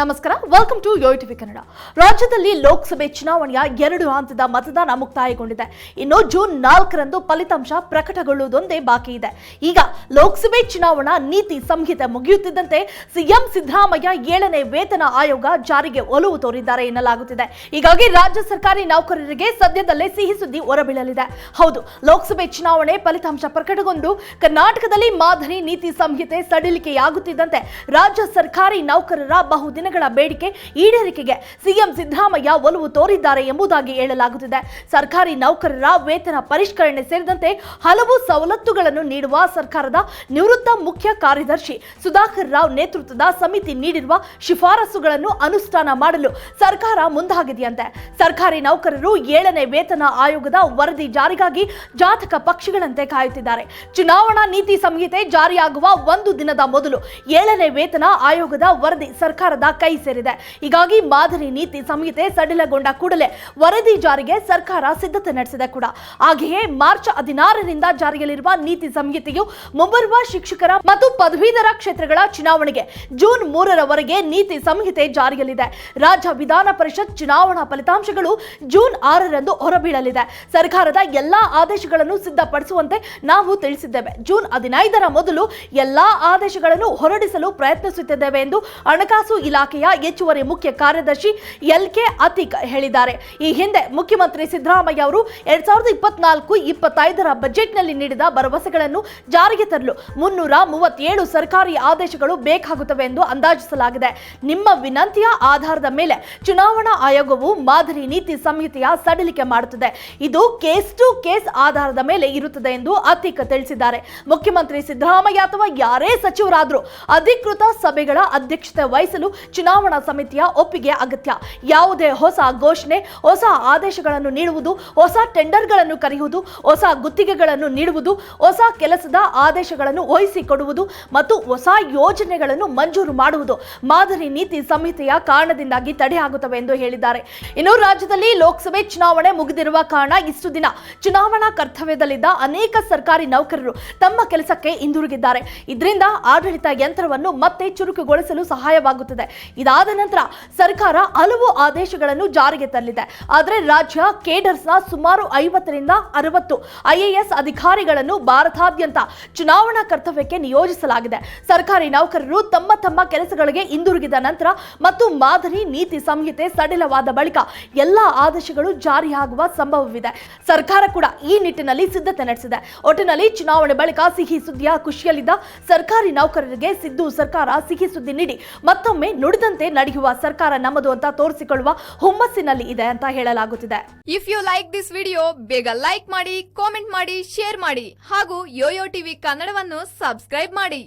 ನಮಸ್ಕಾರ welcome to Yo TV Kannada ರಾಜ್ಯದಲ್ಲಿ ಲೋಕಸಭೆ ಚುನಾವಣೆಯ ಎರಡು ಹಂತದ ಮತದಾನ ಮುಕ್ತಾಯಗೊಂಡಿದೆ. ಇನ್ನು ಜೂನ್ ನಾಲ್ಕರಂದು ಫಲಿತಾಂಶ ಪ್ರಕಟಗೊಳ್ಳುವುದೊಂದೇ ಬಾಕಿ ಇದೆ. ಈಗ ಲೋಕಸಭೆ ಚುನಾವಣಾ ನೀತಿ ಸಂಹಿತೆ ಮುಗಿಯುತ್ತಿದ್ದಂತೆ ಸಿಎಂ ಸಿದ್ದರಾಮಯ್ಯ ಏಳನೇ ವೇತನ ಆಯೋಗ ಜಾರಿಗೆ ಒಲವು ತೋರಿದ್ದಾರೆ ಎನ್ನಲಾಗುತ್ತಿದೆ. ಹೀಗಾಗಿ ರಾಜ್ಯ ಸರ್ಕಾರಿ ನೌಕರರಿಗೆ ಸದ್ಯದಲ್ಲೇ ಸಿಹಿ ಸುದ್ದಿ ಹೊರಬೀಳಲಿದೆ. ಹೌದು, ಲೋಕಸಭೆ ಚುನಾವಣೆ ಫಲಿತಾಂಶ ಪ್ರಕಟಗೊಂಡು ಕರ್ನಾಟಕದಲ್ಲಿ ಮಾದರಿ ನೀತಿ ಸಂಹಿತೆ ಸಡಿಲಿಕೆಯಾಗುತ್ತಿದ್ದಂತೆ ರಾಜ್ಯ ಸರ್ಕಾರಿ ನೌಕರರ ಬಹುದಿನಗಳ ಬೇಡಿಕೆ ಈಡೇರಿಕೆಗೆ ಸಿಎಂ ಸಿದ್ದರಾಮಯ್ಯ ಒಲವು ತೋರಿದ್ದಾರೆ ಎಂಬುದಾಗಿ ಹೇಳಲಾಗುತ್ತಿದೆ. ಸರ್ಕಾರಿ ನೌಕರರ ವೇತನ ಪರಿಷ್ಕರಣೆ ಸೇರಿದಂತೆ ಹಲವು ಸವಲತ್ತುಗಳನ್ನು ನೀಡುವ ಸರ್ಕಾರದ ನಿವೃತ್ತ ಮುಖ್ಯ ಕಾರ್ಯದರ್ಶಿ ಸುಧಾಕರ್ ರಾವ್ ನೇತೃತ್ವದ ಸಮಿತಿ ನೀಡಿರುವ ಶಿಫಾರಸುಗಳನ್ನು ಅನುಷ್ಠಾನ ಮಾಡಲು ಸರ್ಕಾರ ಮುಂದಾಗಿದೆಯಂತೆ. ಸರ್ಕಾರಿ ನೌಕರರು ಏಳನೇ ವೇತನ ಆಯೋಗದ ವರದಿ ಜಾರಿಗಾಗಿ ಜಾತಕ ಪಕ್ಷಿಗಳಂತೆ ಕಾಯುತ್ತಿದ್ದಾರೆ. ಚುನಾವಣಾ ನೀತಿ ಸಂಹಿತೆ ಜಾರಿಯಾಗುವ ಒಂದು ದಿನದ ಮೊದಲು ಏಳನೇ ವೇತನ ಆಯೋಗದ ವರದಿ ಸರ್ಕಾರದ ಕೈ ಸೇರಿದೆ. ಹೀಗಾಗಿ ಮಾದರಿ ನೀತಿ ಸಂಹಿತೆ ಸಡಿಲಗೊಂಡ ಕೂಡಲೇ ವರದಿ ಜಾರಿಗೆ ಸರ್ಕಾರ ಸಿದ್ಧತೆ ನಡೆಸಿದೆ ಕೂಡ. ಹಾಗೆಯೇ ಮಾರ್ಚ್ ಹದಿನಾರರಿಂದ ಜಾರಿಯಲ್ಲಿರುವ ನೀತಿ ಸಂಹಿತೆಯು ಮುಂಬರುವ ಶಿಕ್ಷಕರ ಮತ್ತು ಪದವೀಧರ ಕ್ಷೇತ್ರಗಳ ಚುನಾವಣೆಗೆ ಜೂನ್ ಮೂರರವರೆಗೆ ನೀತಿ ಸಂಹಿತೆ ಜಾರಿಯಲ್ಲಿದೆ. ರಾಜ್ಯ ವಿಧಾನ ಪರಿಷತ್ ಚುನಾವಣಾ ಫಲಿತಾಂಶಗಳು ಜೂನ್ ಆರರಂದು ಹೊರಬೀಳಲಿದೆ. ಸರ್ಕಾರದ ಎಲ್ಲಾ ಆದೇಶಗಳನ್ನು ಸಿದ್ಧಪಡಿಸುವಂತೆ ನಾವು ತಿಳಿಸಿದ್ದೇವೆ. ಜೂನ್ ಹದಿನೈದರ ಮೊದಲು ಎಲ್ಲಾ ಆದೇಶಗಳನ್ನು ಹೊರಡಿಸಲು ಪ್ರಯತ್ನಿಸುತ್ತಿದ್ದೇವೆ ಎಂದು ಹಣಕಾಸು ಇಲಾಖೆಯ ಹೆಚ್ಚುವರಿ ಮುಖ್ಯ ಕಾರ್ಯದರ್ಶಿ ಎಲ್ ಕೆ ಅತೀಕ್ ಹೇಳಿದ್ದಾರೆ. ಈ ಹಿಂದೆ ಮುಖ್ಯಮಂತ್ರಿ ಸಿದ್ದರಾಮಯ್ಯ ಅವರು ಎರಡ್ ಸಾವಿರದ ಇಪ್ಪತ್ನಾಲ್ಕು ಇಪ್ಪತ್ತೈದರ ಬಜೆಟ್ನಲ್ಲಿ ನೀಡಿದ ಭರವಸೆಗಳನ್ನು ಜಾರಿಗೆ ತರಲು ಮುನ್ನೂರ ಮೂವತ್ತೇಳು ಸರ್ಕಾರಿ ಆದೇಶಗಳು ಬೇಕಾಗುತ್ತವೆ ಎಂದು ಅಂದಾಜಿಸಲಾಗಿದೆ. ನಿಮ್ಮ ವಿನಂತಿಯ ಆಧಾರದ ಮೇಲೆ ಚುನಾವಣಾ ಆಯೋಗವು ಮಾದರಿ ನೀತಿ ಸಂಹಿತೆಯ ಸಡಿಲಿಕೆ ಮಾಡುತ್ತದೆ. ಇದು ಕೇಸ್ ಟು ಕೇಸ್ ಆಧಾರದ ಮೇಲೆ ಇರುತ್ತದೆ ಎಂದು ಅತೀಕ್ ತಿಳಿಸಿದ್ದಾರೆ. ಮುಖ್ಯಮಂತ್ರಿ ಸಿದ್ದರಾಮಯ್ಯ ಅಥವಾ ಯಾರೇ ಸಚಿವರಾದರೂ ಅಧಿಕೃತ ಸಭೆಗಳ ಅಧ್ಯಕ್ಷತೆ ವಹಿಸಲು ಚುನಾವಣಾ ಸಮಿತಿಯ ಒಪ್ಪಿಗೆ ಅಗತ್ಯ. ಯಾವುದೇ ಹೊಸ ಘೋಷಣೆ, ಹೊಸ ಆದೇಶಗಳನ್ನು ನೀಡುವುದು, ಹೊಸ ಟೆಂಡರ್ಗಳನ್ನು ಕರೆಯುವುದು, ಹೊಸ ಗುತ್ತಿಗೆಗಳನ್ನು ನೀಡುವುದು, ಹೊಸ ಕೆಲಸದ ಆದೇಶಗಳನ್ನು ವಹಿಸಿಕೊಡುವುದು ಮತ್ತು ಹೊಸ ಯೋಜನೆಗಳನ್ನು ಮಂಜೂರು ಮಾಡುವುದು ಮಾದರಿ ನೀತಿ ಸಂಹಿತೆಯ ಕಾರಣದಿಂದಾಗಿ ತಡೆಯಾಗುತ್ತವೆ ಎಂದು ಹೇಳಿದ್ದಾರೆ. ಇನ್ನು ರಾಜ್ಯದಲ್ಲಿ ಲೋಕಸಭೆ ಚುನಾವಣೆ ಮುಗಿದಿರುವ ಕಾರಣ ಇಷ್ಟು ದಿನ ಚುನಾವಣಾ ಕರ್ತವ್ಯದಲ್ಲಿದ್ದ ಅನೇಕ ಸರ್ಕಾರಿ ನೌಕರರು ತಮ್ಮ ಕೆಲಸಕ್ಕೆ ಹಿಂದಿರುಗಿದ್ದಾರೆ. ಇದರಿಂದ ಆಡಳಿತ ಯಂತ್ರವನ್ನು ಮತ್ತೆ ಚುರುಕುಗೊಳಿಸಲು ಸಹಾಯವಾಗುತ್ತದೆ. ಇದಾದ ನಂತರ ಸರ್ಕಾರ ಹಲವು ಆದೇಶಗಳನ್ನು ಜಾರಿಗೆ ತರಲಿದೆ. ಆದರೆ ರಾಜ್ಯ ಕೇಡರ್ಸ್ನ ಸುಮಾರು ಐವತ್ತರಿಂದ ಅರವತ್ತು ಐಎಎಸ್ ಅಧಿಕಾರಿಗಳನ್ನು ಭಾರತಾದ್ಯಂತ ಚುನಾವಣಾ ಕರ್ತವ್ಯಕ್ಕೆ ನಿಯೋಜಿಸಲಾಗಿದೆ. ಸರ್ಕಾರಿ ನೌಕರರು ತಮ್ಮ ತಮ್ಮ ಕೆಲಸಗಳಿಗೆ ಹಿಂದಿರುಗಿದ ನಂತರ ಮತ್ತು ಮಾದರಿ ನೀತಿ ಸಂಹಿತೆ ಸಡಿಲವಾದ ಬಳಿಕ ಎಲ್ಲ ಆದೇಶಗಳು ಜಾರಿಯಾಗುವ ಸಂಭವವಿದೆ. ಸರ್ಕಾರ ಕೂಡ ಈ ನಿಟ್ಟಿನಲ್ಲಿ ಸಿದ್ಧತೆ ನಡೆಸಿದೆ. ಒಟ್ಟಿನಲ್ಲಿ ಚುನಾವಣೆ ಬಳಿಕ ಸಿಹಿ ಸುದ್ದಿಯ ಖುಷಿಯಲ್ಲಿದ್ದ ಸರ್ಕಾರಿ ನೌಕರರಿಗೆ ಸಿದ್ದು ಸರ್ಕಾರ ಸಿಹಿ ಸುದ್ದಿ ನೀಡಿ ಮತ್ತೊಮ್ಮೆ ನುಡಿದಂತೆ ನಡೆಯುವ ಸರ್ಕಾರ ನಮ್ಮದು ಅಂತ ತೋರಿಸಿಕೊಳ್ಳುವ ಹುಮ್ಮಸ್ಸಿನಲ್ಲಿ ಇದೆ ಅಂತ ಹೇಳಲಾಗುತ್ತಿದೆ. If you like this video ಬೇಗ ಲೈಕ್ ಮಾಡಿ ಕಾಮೆಂಟ್ ಮಾಡಿ ಶೇರ್ ಮಾಡಿ ಹಾಗೂ ಯೋಯೋ ಟಿವಿ ಕನ್ನಡವನ್ನು ಸಬ್ಸ್ಕ್ರೈಬ್ ಮಾಡಿ.